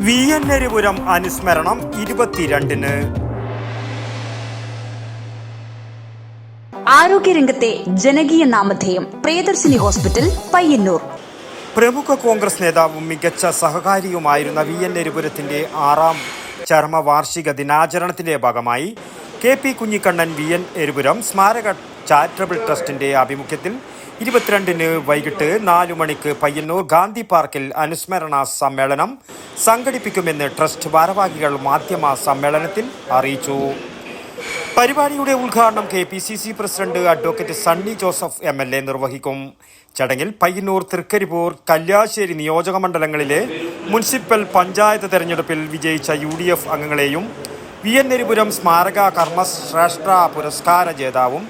V N Eripuram അനുസ്മരണം ഇരുപത്തിരണ്ടിന്. ആരോഗ്യരംഗത്തെ ജനകീയ നാമധേയം പ്രിയദർശിനി ഹോസ്പിറ്റൽ പയ്യന്നൂർ. പ്രമുഖ കോൺഗ്രസ് നേതാവും മികച്ച സഹകാരിയുമായിരുന്ന വി എൻ എരിപുരത്തിന്റെ ആറാം ചരമ വാർഷിക ദിനാചരണത്തിന്റെ ഭാഗമായി K P Kunhikannan V N Erupuram സ്മാരക ചാരിറ്റബിൾ ട്രസ്റ്റിന്റെ ആഭിമുഖ്യത്തിൽ ഇരുപത്തിരണ്ടിന് വൈകിട്ട് നാലു മണിക്ക് പയ്യന്നൂർ ഗാന്ധി പാർക്കിൽ അനുസ്മരണ സമ്മേളനം സംഘടിപ്പിക്കുമെന്ന് ട്രസ്റ്റ് ഭാരവാഹികൾ മാധ്യമ സമ്മേളനത്തിൽ അറിയിച്ചു. പരിപാടിയുടെ ഉദ്ഘാടനം K P C C president advocate Sunny Joseph M L A നിർവഹിക്കും. ചടങ്ങിൽ പയ്യന്നൂർ തൃക്കരിപ്പൂർ കല്യാശ്ശേരി നിയോജക മണ്ഡലങ്ങളിലെ മുനിസിപ്പൽ പഞ്ചായത്ത് തെരഞ്ഞെടുപ്പിൽ വിജയിച്ച യു ഡി എഫ് അംഗങ്ങളെയും വി എൻ എരിപുരം സ്മാരക കർമ്മശ്രേഷ്ഠ പുരസ്കാര ജേതാവും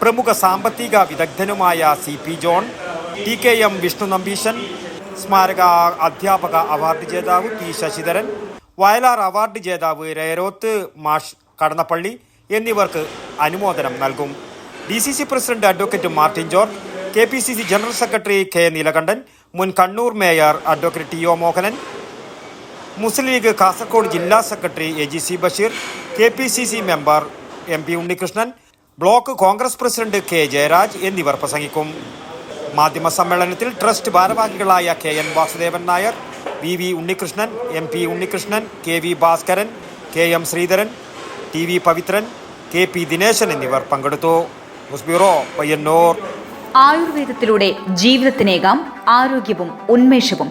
പ്രമുഖ സാമ്പത്തിക വിദഗ്ധനുമായ C P John T K M Vishnu Nambeesan സ്മാരക അധ്യാപക അവാർഡ് ജേതാവ് പി ശശിധരൻ വയലാർ അവാർഡ് ജേതാവ് രേരോത്ത് മാഷ് കടന്നപ്പള്ളി എന്നിവർക്ക് അനുമോദനം നൽകും. D C C president advocate Martin George K P C C general secretary K Neelakandan മുൻ Kannur mayor advocate T O Mohanan Muslim League Kasaragod ജില്ലാ secretary A G C Basheer K P C C member M P Unnikrishnan block Congress president K Jayaraj എന്നിവർ പ്രസംഗിക്കും. മാധ്യമ സമ്മേളനത്തിൽ trust ഭാരവാഹികളായ K N Vasudevan Nair V V Unnikrishnan M P Unnikrishnan K V Bhaskaran K M Sreedharan T V Pavithran K P Dineshan എന്നിവർ പങ്കെടുത്തു. Bureau Payyanur. ആയുർവേദത്തിലൂടെ ജീവിതത്തിനേകാം ആരോഗ്യവും ഉന്മേഷവും.